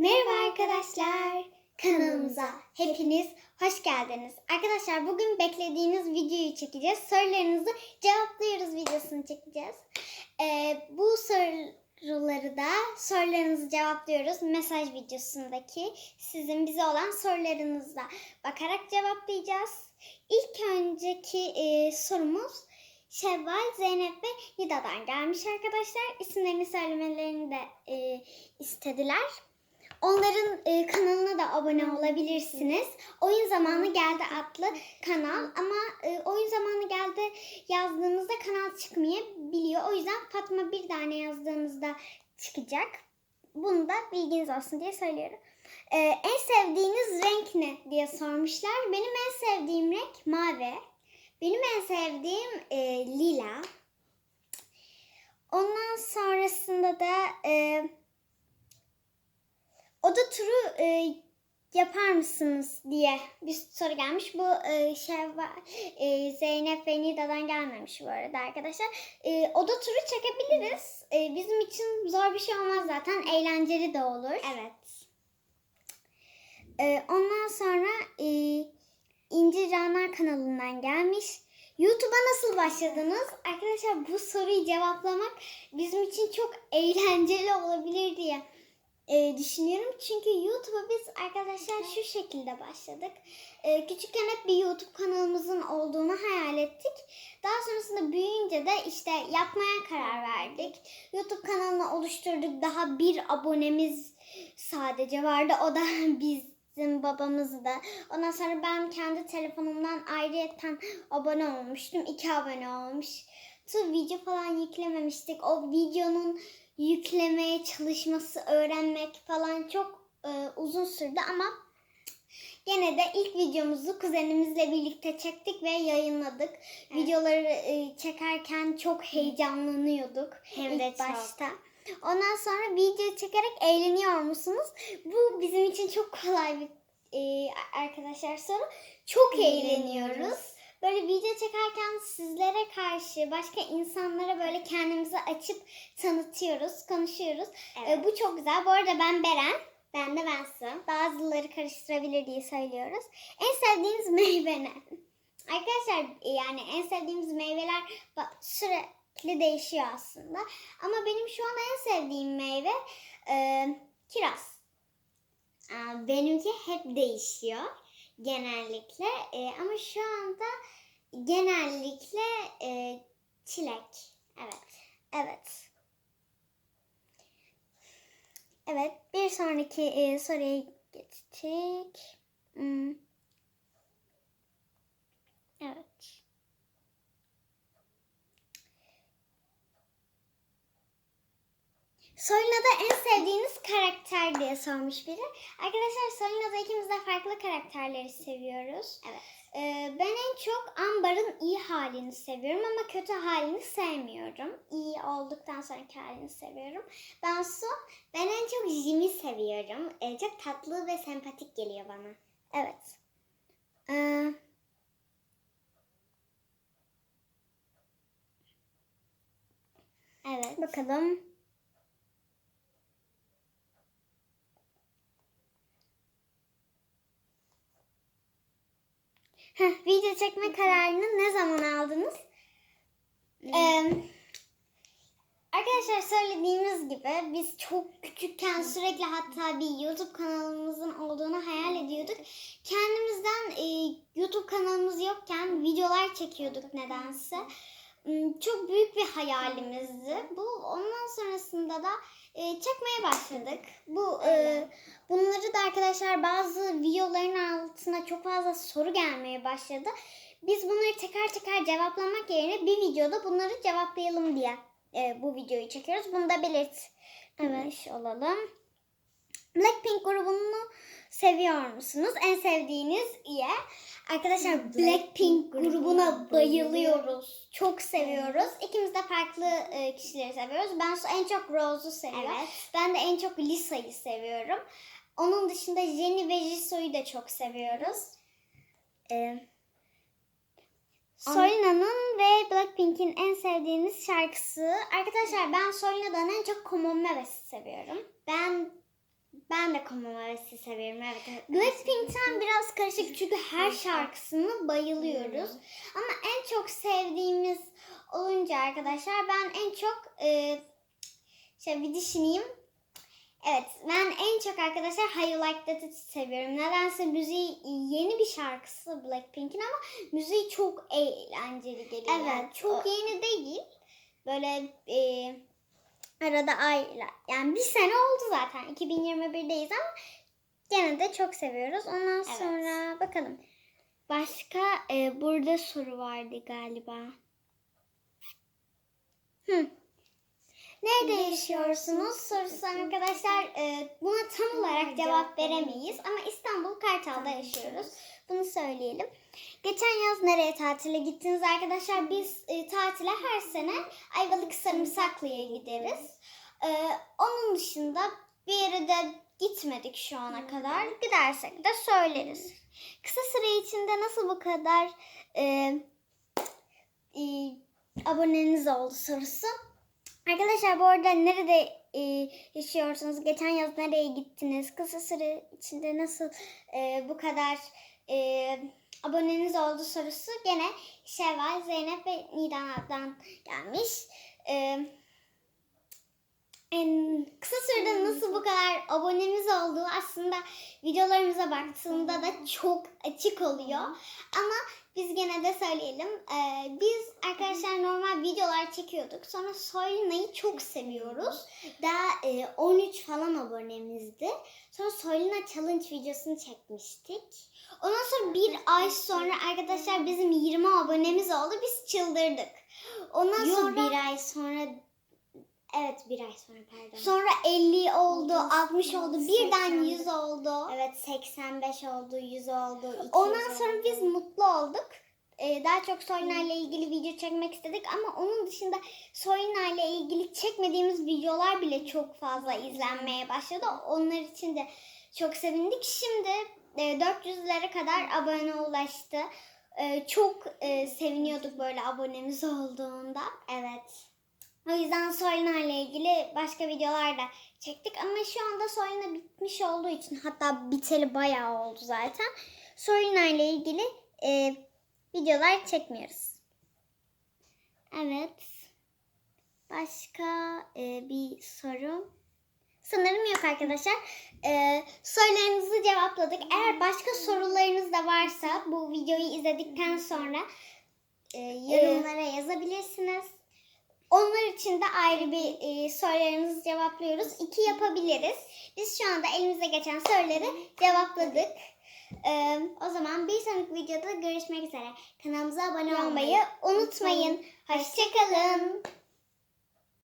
Merhaba arkadaşlar. Kanalımıza hepiniz hoş geldiniz. Arkadaşlar bugün beklediğiniz videoyu çekeceğiz. Sorularınızı cevaplıyoruz videosunu çekeceğiz. Ee, bu soruları da sorularınızı cevaplıyoruz. Mesaj videosundaki sizin bize olan sorularınızla bakarak cevaplayacağız. İlk önceki e, sorumuz Şevval, Zeynep ve Nida'dan gelmiş arkadaşlar. İsimlerini söylemelerini de e, istediler. Onların e, kanalına da abone olabilirsiniz. Oyun Zamanı Geldi adlı kanal ama e, Oyun Zamanı Geldi yazdığınızda kanal çıkmayabiliyor. O yüzden Fatma bir tane yazdığınızda çıkacak. Bunu da bilginiz olsun diye söylüyorum. E, en sevdiğiniz renk ne diye sormuşlar. Benim en sevdiğim renk mavi. Benim en sevdiğim e, lila. Ondan sonrasında da e, e, yapar mısınız diye bir soru gelmiş. Bu e, şey var, e, Zeynep ve Nida'dan gelmemiş bu arada arkadaşlar. E, oda turu çekebiliriz. E, bizim için zor bir şey olmaz zaten. Eğlenceli de olur. Evet. E, ondan sonra e, İnci Caner kanalından gelmiş. YouTube'a nasıl başladınız? Arkadaşlar bu soruyu cevaplamak bizim için çok eğlenceli olabilir diye e, düşünüyorum. Çünkü YouTube'a biz arkadaşlar şu şekilde başladık. E, küçükken hep bir YouTube kanalımızın olduğunu hayal ettik. Daha sonrasında büyüyünce de işte yapmaya karar verdik. YouTube kanalını oluşturduk. Daha bir abonemiz sadece vardı. O da biz bizim babamızı da. Ondan sonra ben kendi telefonumdan ayrıyetten abone olmuştum. İki abone olmuş. Tu video falan yüklememiştik. O videonun yüklemeye çalışması, öğrenmek falan çok e, uzun sürdü ama gene de ilk videomuzu kuzenimizle birlikte çektik ve yayınladık. Videoları e, çekerken çok heyecanlanıyorduk Hem ilk de çok. başta. Ondan sonra video çekerek eğleniyor musunuz? Bu bizim için çok kolay bir e, arkadaşlar soru. Çok eğleniyoruz. Böyle video çekerken sizlere karşı başka insanlara böyle kendimizi açıp tanıtıyoruz, konuşuyoruz. Evet. E, bu çok güzel. Bu arada ben Beren. Ben de Bensu. Bazıları karıştırabilir diye söylüyoruz. En sevdiğiniz meyve ne? Arkadaşlar yani en sevdiğimiz meyveler sürekli değişiyor aslında. Ama benim şu an en sevdiğim meyve e, kiraz. Benimki hep değişiyor genellikle Ee, ama şu anda genellikle e, çilek. Evet. Evet. Evet, bir sonraki e, soruya geçtik. Hmm. Evet. Soyuna'da en sevdiğiniz karakter diye sormuş biri. Arkadaşlar Soyuna'da ikimiz de farklı karakterleri seviyoruz. Evet. Ee, ben en çok Ambar'ın iyi halini seviyorum ama kötü halini sevmiyorum. İyi olduktan sonraki halini seviyorum. Ben Su, Ben en çok Jim'i seviyorum. Ee, çok tatlı ve sempatik geliyor bana. evet. Ee, Evet. bakalım. Heh, video çekme kararını ne zaman aldınız? Ee, arkadaşlar söylediğimiz gibi biz çok küçükken sürekli hatta bir YouTube kanalımızın olduğunu hayal ediyorduk. Kendimizden e, YouTube kanalımız yokken videolar çekiyorduk nedense. Çok büyük bir hayalimizdi. Bu ondan sonrasında da e, çekmeye başladık. Bu e, Evet. bunları da arkadaşlar bazı videoların altına çok fazla soru gelmeye başladı. Biz bunları teker teker cevaplamak yerine bir videoda bunları cevaplayalım diye e, bu videoyu çekiyoruz. Bunu da belirtmiş olalım. Blackpink grubunu seviyor musunuz? En sevdiğiniz üye? Arkadaşlar Blackpink grubuna bayılıyoruz. Çok seviyoruz. İkimiz de farklı e, kişileri seviyoruz. Ben en çok Rose'u seviyorum. Evet. Ben de en çok Lisa'yı seviyorum. Onun dışında Jennie ve Jisoo'yu da çok seviyoruz. Ee, Solina'nın ve Blackpink'in en sevdiğiniz şarkısı. Arkadaşlar ben Solina'dan en çok Common Meves'i seviyorum. Ben Ben de Commonwealth'i seviyorum. Evet. evet. Blackpink'ten biraz karışık çünkü her şarkısını bayılıyoruz. Ama en çok sevdiğimiz olunca arkadaşlar ben en çok e, şey bir düşüneyim. Evet ben en çok arkadaşlar How You Like That It seviyorum. Nedense müziği yeni bir şarkısı Blackpink'in ama müziği çok eğlenceli geliyor. Evet, çok o- yeni değil. Böyle e, arada aylar yani bir sene oldu zaten 2021'deyiz ama gene de çok seviyoruz. Ondan Evet. sonra bakalım. Başka e, burada soru vardı galiba. Hı. Nerede yaşıyorsunuz sorusu arkadaşlar e, buna tam olarak cevap veremeyiz ama İstanbul Kartal'da yaşıyoruz. Bunu söyleyelim. Geçen yaz nereye tatile gittiniz arkadaşlar? Biz e, tatile her sene Ayvalık Sarımsaklı'ya gideriz. E, onun dışında bir yere de gitmedik şu ana kadar. Gidersek de söyleriz. Kısa süre içinde nasıl bu kadar e, e, aboneniz oldu sorusu. Arkadaşlar bu arada nerede e, yaşıyorsunuz? Geçen yaz nereye gittiniz? Kısa süre içinde nasıl e, bu kadar e, aboneniz oldu sorusu gene Şevval, Zeynep ve Nidan'dan gelmiş. E, en kısa sürede nasıl bu kadar abonemiz olduğu aslında videolarımıza baktığında da çok açık oluyor. Ama biz gene de söyleyelim. Ee, biz arkadaşlar normal videolar çekiyorduk. Sonra Soylina'yı çok seviyoruz. Daha e, 13 falan abonemizdi. Sonra Soylina Challenge videosunu çekmiştik. Ondan sonra bir ay sonra arkadaşlar bizim 20 abonemiz oldu. Biz çıldırdık. Ondan Yok sonra bir ay sonra Evet bir ay sonra pardon. sonra 50 oldu, 60 oldu, 80. birden 100 oldu. Evet 85 oldu, 100 oldu, 200 Ondan sonra oldu. biz mutlu olduk. Ee, daha çok Soyna ile ilgili video çekmek istedik ama onun dışında Soyna ile ilgili çekmediğimiz videolar bile çok fazla izlenmeye başladı. Onlar için de çok sevindik. Şimdi e, 400'lere kadar abone ulaştı. E, çok e, seviniyorduk böyle abonemiz olduğunda. Evet. O yüzden Soyna ile ilgili başka videolar da çektik ama şu anda Soyna bitmiş olduğu için hatta biteli bayağı oldu zaten. Soyna ile ilgili e, videolar çekmiyoruz. Evet. Başka e, bir soru. Sanırım yok arkadaşlar. E, sorularınızı cevapladık. Eğer başka sorularınız da varsa bu videoyu izledikten sonra e, yorumlara yazabilirsiniz. Onlar için de ayrı bir e, sorularınızı cevaplıyoruz. İki yapabiliriz. Biz şu anda elimize geçen soruları cevapladık. E, o zaman bir sonraki videoda görüşmek üzere. Kanalımıza abone olmayı unutmayın. Hoşçakalın.